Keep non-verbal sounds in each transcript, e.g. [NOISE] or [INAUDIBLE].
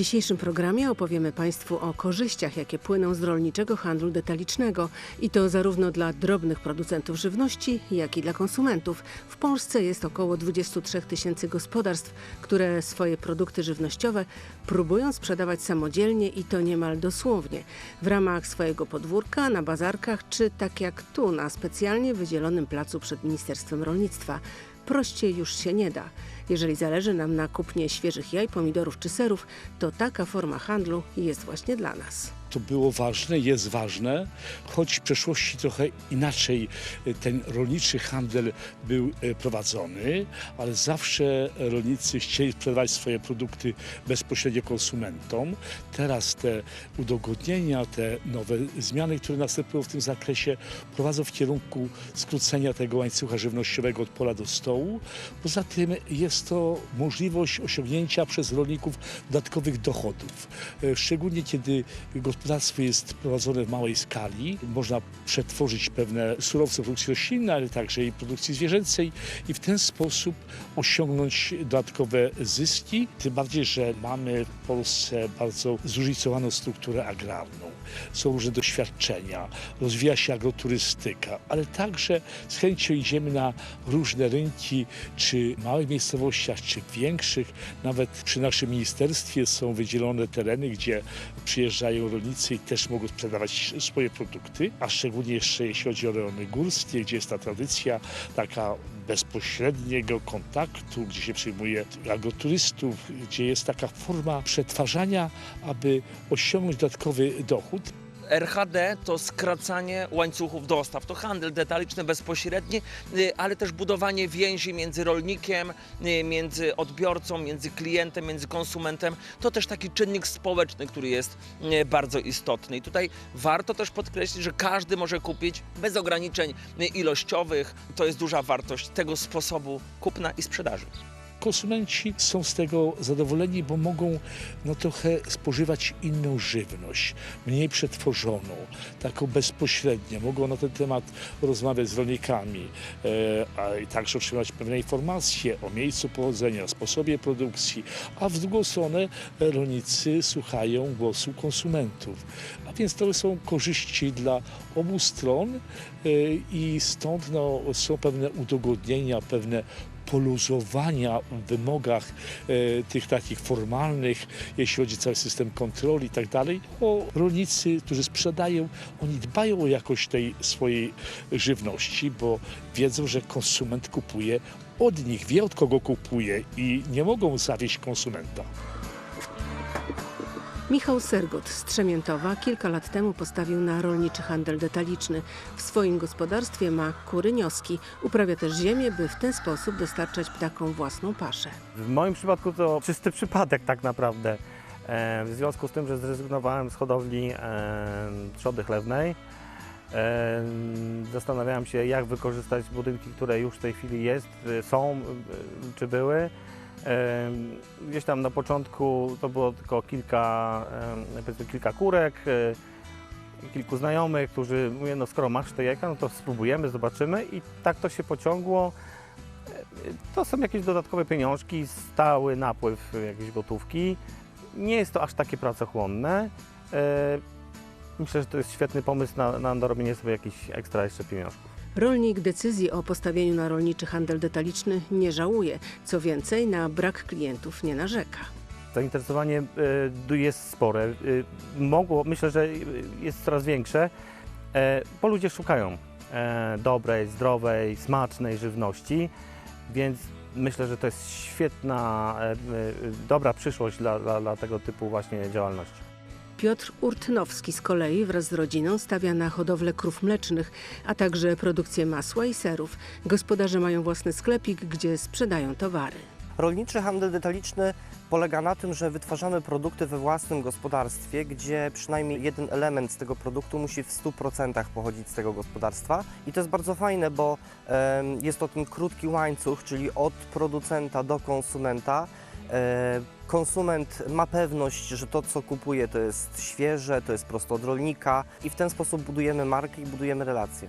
Dzisiejszym programie opowiemy Państwu o korzyściach, jakie płyną z rolniczego handlu detalicznego i to zarówno dla drobnych producentów żywności, jak i dla konsumentów. W Polsce jest około 23 tysięcy gospodarstw, które swoje produkty żywnościowe próbują sprzedawać samodzielnie i to niemal dosłownie, w ramach swojego podwórka, na bazarkach czy tak jak tu, na specjalnie wydzielonym placu przed Ministerstwem Rolnictwa. Prościej już się nie da. Jeżeli zależy nam na kupnie świeżych jaj, pomidorów czy serów, to taka forma handlu jest właśnie dla nas. To było ważne, jest ważne, choć w przeszłości trochę inaczej e, ten rolniczy handel był e, prowadzony, ale zawsze rolnicy chcieli sprzedawać swoje produkty bezpośrednio konsumentom. Teraz te udogodnienia, te nowe zmiany, które następują w tym zakresie, prowadzą w kierunku skrócenia tego łańcucha żywnościowego od pola do stołu. Poza tym jest to możliwość osiągnięcia przez rolników dodatkowych dochodów. E, Szczególnie kiedy gospodarstwo jest prowadzone w małej skali, można przetworzyć pewne surowce produkcji roślinnej, ale także i produkcji zwierzęcej i w ten sposób osiągnąć dodatkowe zyski. Tym bardziej, że mamy w Polsce bardzo zróżnicowaną strukturę agrarną. Są różne doświadczenia, rozwija się agroturystyka, ale także z chęcią idziemy na różne rynki, czy w małych miejscowościach, czy większych. Nawet przy naszym ministerstwie są wydzielone tereny, gdzie przyjeżdżają rolnicy i też mogą sprzedawać swoje produkty, a szczególnie jeszcze jeśli chodzi o rejony górskie, gdzie jest ta tradycja taka bezpośredniego kontaktu, gdzie się przyjmuje agroturystów, gdzie jest taka forma przetwarzania, aby osiągnąć dodatkowy dochód. RHD to skracanie łańcuchów dostaw, to handel detaliczny bezpośredni, y, ale też budowanie więzi między rolnikiem, y, między odbiorcą, między klientem, między konsumentem. To też taki czynnik społeczny, który jest y, bardzo istotny. I tutaj warto też podkreślić, że każdy może kupić bez ograniczeń ilościowych. To jest duża wartość tego sposobu kupna i sprzedaży. Konsumenci są z tego zadowoleni, bo mogą no, trochę spożywać inną żywność, mniej przetworzoną, taką bezpośrednią. Mogą na ten temat rozmawiać z rolnikami, e, a i także otrzymać pewne informacje o miejscu pochodzenia, sposobie produkcji, a w drugą stronę rolnicy słuchają głosu konsumentów. A więc to są korzyści dla obu stron e, i stąd no, są pewne udogodnienia, pewne poluzowania w wymogach e, tych takich formalnych, jeśli chodzi o cały system kontroli i tak dalej, bo rolnicy, którzy sprzedają, oni dbają o jakość tej swojej żywności, bo wiedzą, że konsument kupuje od nich, wie od kogo kupuje i nie mogą zawieść konsumenta. Michał Sergot z Trzemiętowa kilka lat temu postawił na rolniczy handel detaliczny. W swoim gospodarstwie ma kury nioski. Uprawia też ziemię, by w ten sposób dostarczać ptakom własną paszę. W moim przypadku to czysty przypadek tak naprawdę. E, W związku z tym, że zrezygnowałem z hodowli e, trzody chlewnej, e, zastanawiałem się, jak wykorzystać budynki, które już w tej chwili jest, są, czy były. E, Gdzieś tam na początku to było tylko kilka, e, kilka kurek, e, kilku znajomych, którzy mówią, no skoro masz te jajka, no to spróbujemy, zobaczymy i tak to się pociągło. To są jakieś dodatkowe pieniążki, stały napływ jakiejś gotówki. Nie jest to aż takie pracochłonne. E, Myślę, że to jest świetny pomysł na, na dorobienie sobie jakichś ekstra jeszcze pieniążków. Rolnik decyzji o postawieniu na rolniczy handel detaliczny nie żałuje. Co więcej, na brak klientów nie narzeka. Zainteresowanie e, jest spore. E, Mogło, myślę, że jest coraz większe, e, bo ludzie szukają dobrej, zdrowej, smacznej żywności, więc myślę, że to jest świetna, dobra przyszłość dla, dla, dla tego typu właśnie działalności. Piotr Urtnowski z kolei wraz z rodziną stawia na hodowlę krów mlecznych, a także produkcję masła i serów. Gospodarze mają własny sklepik, gdzie sprzedają towary. Rolniczy handel detaliczny polega na tym, że wytwarzamy produkty we własnym gospodarstwie, gdzie przynajmniej jeden element z tego produktu musi w 100% pochodzić z tego gospodarstwa. I to jest bardzo fajne, bo jest to ten krótki łańcuch, czyli od producenta do konsumenta. E, Konsument ma pewność, że to, co kupuje, to jest świeże, to jest prosto od rolnika i w ten sposób budujemy markę i budujemy relacje.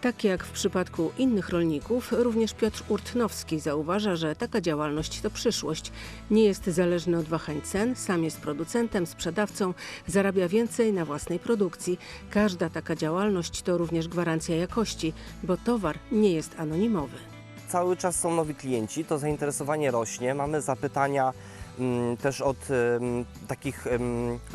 Tak jak w przypadku innych rolników, również Piotr Urtnowski zauważa, że taka działalność to przyszłość. Nie jest zależny od wahań cen, sam jest producentem, sprzedawcą, zarabia więcej na własnej produkcji. Każda taka działalność to również gwarancja jakości, bo towar nie jest anonimowy. Cały czas są nowi klienci, to zainteresowanie rośnie. Mamy zapytania też od takich,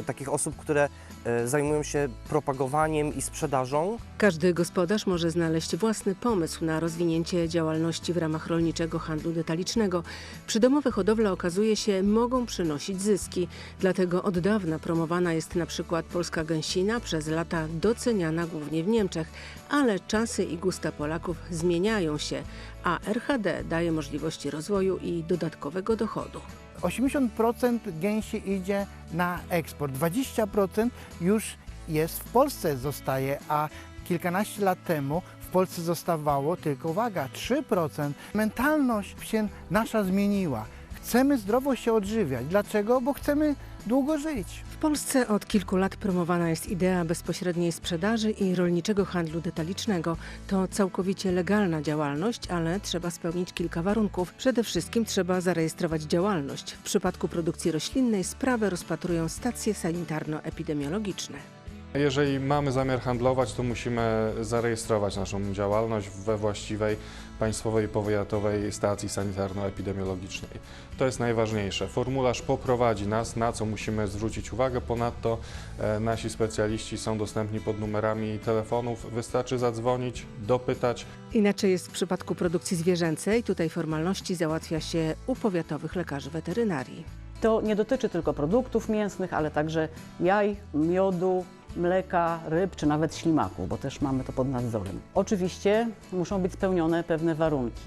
takich osób, które e, zajmują się propagowaniem i sprzedażą. Każdy gospodarz może znaleźć własny pomysł na rozwinięcie działalności w ramach rolniczego handlu detalicznego. Przydomowe hodowle okazuje się mogą przynosić zyski, dlatego od dawna promowana jest na przykład polska gęsina, przez lata doceniana głównie w Niemczech, ale czasy i gusta Polaków zmieniają się, a RHD daje możliwości rozwoju i dodatkowego dochodu. 80% gęsi idzie na eksport, 20% już jest w Polsce zostaje, a kilkanaście lat temu w Polsce zostawało tylko, uwaga, 3%. Mentalność się nasza zmieniła. Chcemy zdrowo się odżywiać. Dlaczego? Bo chcemy długo żyć. W Polsce od kilku lat promowana jest idea bezpośredniej sprzedaży i rolniczego handlu detalicznego. To całkowicie legalna działalność, ale trzeba spełnić kilka warunków. Przede wszystkim trzeba zarejestrować działalność. W przypadku produkcji roślinnej sprawę rozpatrują stacje sanitarno-epidemiologiczne. Jeżeli mamy zamiar handlować, to musimy zarejestrować naszą działalność we właściwej państwowej powiatowej stacji sanitarno-epidemiologicznej. To jest najważniejsze. Formularz poprowadzi nas, na co musimy zwrócić uwagę. Ponadto e, nasi specjaliści są dostępni pod numerami telefonów. Wystarczy zadzwonić, dopytać, Inaczej jest w przypadku produkcji zwierzęcej. Tutaj formalności załatwia się u powiatowych lekarzy weterynarii. To nie dotyczy tylko produktów mięsnych, ale także jaj, miodu, mleka, ryb czy nawet ślimaków, bo też mamy to pod nadzorem. Oczywiście muszą być spełnione pewne warunki.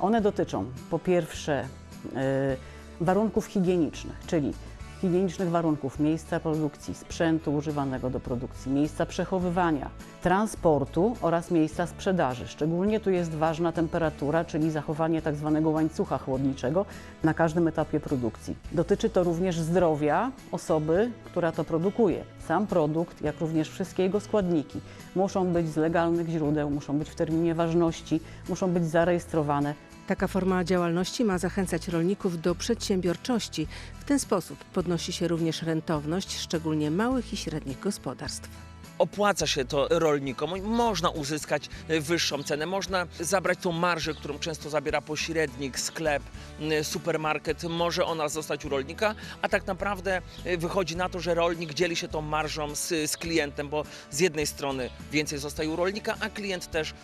One dotyczą po pierwsze e, warunków higienicznych, czyli higienicznych warunków miejsca produkcji, sprzętu używanego do produkcji, miejsca przechowywania, transportu oraz miejsca sprzedaży. Szczególnie tu jest ważna temperatura, czyli zachowanie tak zwanego łańcucha chłodniczego na każdym etapie produkcji. Dotyczy to również zdrowia osoby, która to produkuje. Sam produkt, jak również wszystkie jego składniki muszą być z legalnych źródeł, muszą być w terminie ważności, muszą być zarejestrowane Taka forma działalności ma zachęcać rolników do przedsiębiorczości. W ten sposób podnosi się również rentowność, szczególnie małych i średnich gospodarstw. Opłaca się to rolnikom. Można uzyskać e, wyższą cenę, można zabrać tą marżę, którą często zabiera pośrednik, sklep, supermarket, może ona zostać u rolnika, a tak naprawdę e, wychodzi na to, że rolnik dzieli się tą marżą z, z klientem, bo z jednej strony więcej zostaje u rolnika, a klient też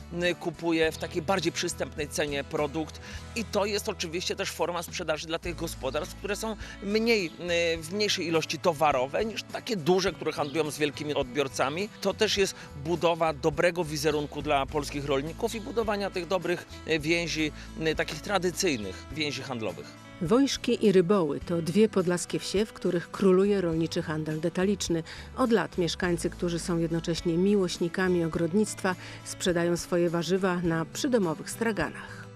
kupuje w takiej bardziej przystępnej cenie produkt i to jest oczywiście też forma sprzedaży dla tych gospodarstw, które są mniej, w mniejszej ilości towarowe niż takie duże, które handlują z wielkimi odbiorcami. To też jest budowa dobrego wizerunku dla polskich rolników i budowania tych dobrych e, więzi, m, takich tradycyjnych więzi handlowych. Wojszki i Ryboły to dwie podlaskie wsie, w których króluje rolniczy handel detaliczny. Od lat mieszkańcy, którzy są jednocześnie miłośnikami ogrodnictwa, sprzedają swoje warzywa na przydomowych straganach.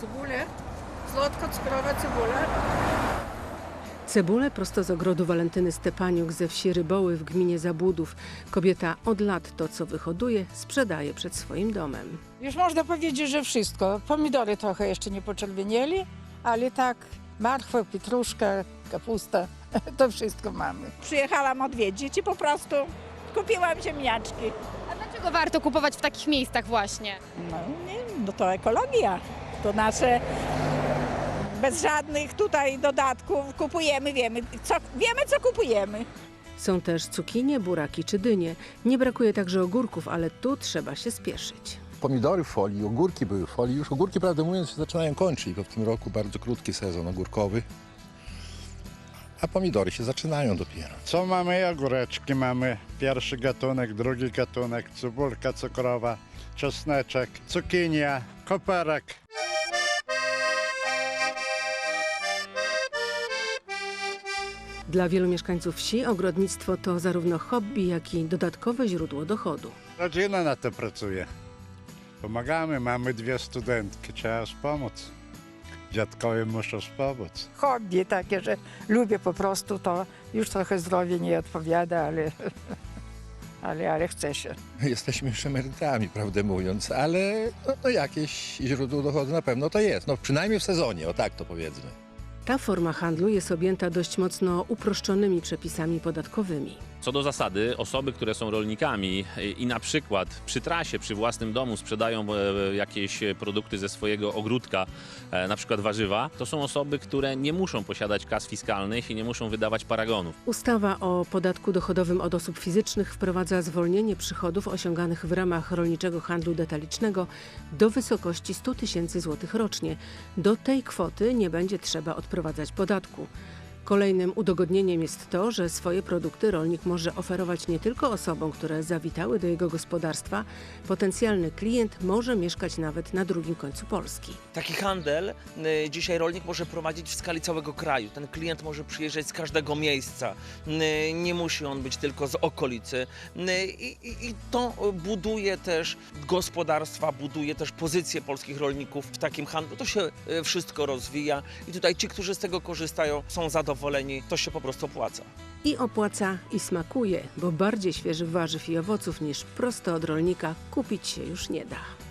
Cebulę, słodko-cukrowa cebula. Cebulę prosto z ogrodu Walentyny Stepaniuk ze wsi Ryboły w gminie Zabudów. Kobieta od lat to, co wyhoduje, sprzedaje przed swoim domem. Już można powiedzieć, że wszystko. Pomidory trochę jeszcze nie poczerwienieli, ale tak marchwa, pietruszka, kapusta, [LAUGHS] to wszystko mamy. Przyjechałam odwiedzić i po prostu kupiłam ziemniaczki. A dlaczego warto kupować w takich miejscach właśnie? No, nie, no to ekologia. To nasze bez żadnych tutaj dodatków kupujemy, wiemy co, wiemy co kupujemy. Są też cukinie, buraki czy dynie. Nie brakuje także ogórków, ale tu trzeba się spieszyć. Pomidory w folii, ogórki były w folii. Już ogórki, prawdę mówiąc, się zaczynają kończyć, bo w tym roku bardzo krótki sezon ogórkowy. A pomidory się zaczynają dopiero. Co mamy? Ogóreczki mamy. Pierwszy gatunek, drugi gatunek, cebulka cukrowa, czosneczek, cukinia, koperek. Dla wielu mieszkańców wsi ogrodnictwo to zarówno hobby, jak i dodatkowe źródło dochodu. Rodzina na to pracuje. Pomagamy, mamy dwie studentki, trzeba wspomóc. Dziadkowie muszą wspomóc. Hobby takie, że lubię po prostu to. Już trochę zdrowie nie odpowiada, ale, [LAUGHS] ale, ale chce się. Jesteśmy już emerytami, prawdę mówiąc, ale no, no jakieś źródło dochodu na pewno to jest. No przynajmniej w sezonie, o tak to powiedzmy. Ta forma handlu jest objęta dość mocno uproszczonymi przepisami podatkowymi. Co do zasady, osoby, które są rolnikami i- i na przykład przy trasie, przy własnym domu sprzedają e, jakieś produkty ze swojego ogródka, e, na przykład warzywa, to są osoby, które nie muszą posiadać kas fiskalnych i nie muszą wydawać paragonów. Ustawa o podatku dochodowym od osób fizycznych wprowadza zwolnienie przychodów osiąganych w ramach rolniczego handlu detalicznego do wysokości 100 tysięcy złotych rocznie. Do tej kwoty nie będzie trzeba odprowadzać podatku. Kolejnym udogodnieniem jest to, że swoje produkty rolnik może oferować nie tylko osobom, które zawitały do jego gospodarstwa, potencjalny klient może mieszkać nawet na drugim końcu Polski. Taki handel y, dzisiaj rolnik może prowadzić w skali całego kraju. Ten klient może przyjeżdżać z każdego miejsca. Y, Nie musi on być tylko z okolicy. Y, I, i, i to buduje też gospodarstwa, buduje też pozycję polskich rolników w takim handlu. To się wszystko rozwija i tutaj ci, którzy z tego korzystają, są zadowoleni. To się po prostu opłaca. I opłaca i smakuje, bo bardziej świeżych warzyw i owoców niż prosto od rolnika kupić się już nie da.